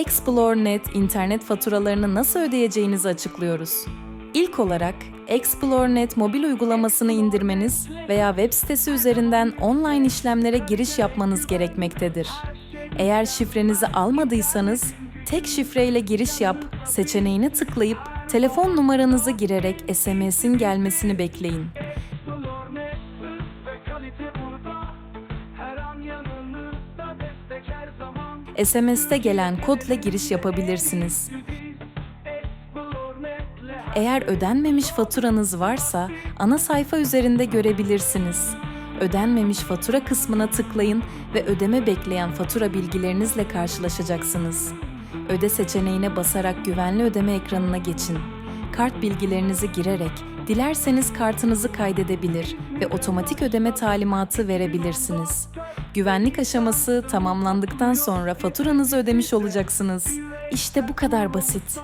Explore.net internet faturalarını nasıl ödeyeceğinizi açıklıyoruz. İlk olarak Explore.net mobil uygulamasını indirmeniz veya web sitesi üzerinden online işlemlere giriş yapmanız gerekmektedir. Eğer şifrenizi almadıysanız tek şifreyle giriş yap seçeneğine tıklayıp telefon numaranızı girerek SMS'in gelmesini bekleyin. SMS'te gelen kodla giriş yapabilirsiniz. Eğer ödenmemiş faturanız varsa ana sayfa üzerinde görebilirsiniz. Ödenmemiş fatura kısmına tıklayın ve ödeme bekleyen fatura bilgilerinizle karşılaşacaksınız. Öde seçeneğine basarak güvenli ödeme ekranına geçin. Kart bilgilerinizi girerek dilerseniz kartınızı kaydedebilir ve otomatik ödeme talimatı verebilirsiniz. Güvenlik aşaması tamamlandıktan sonra faturanızı ödemiş olacaksınız. İşte bu kadar basit.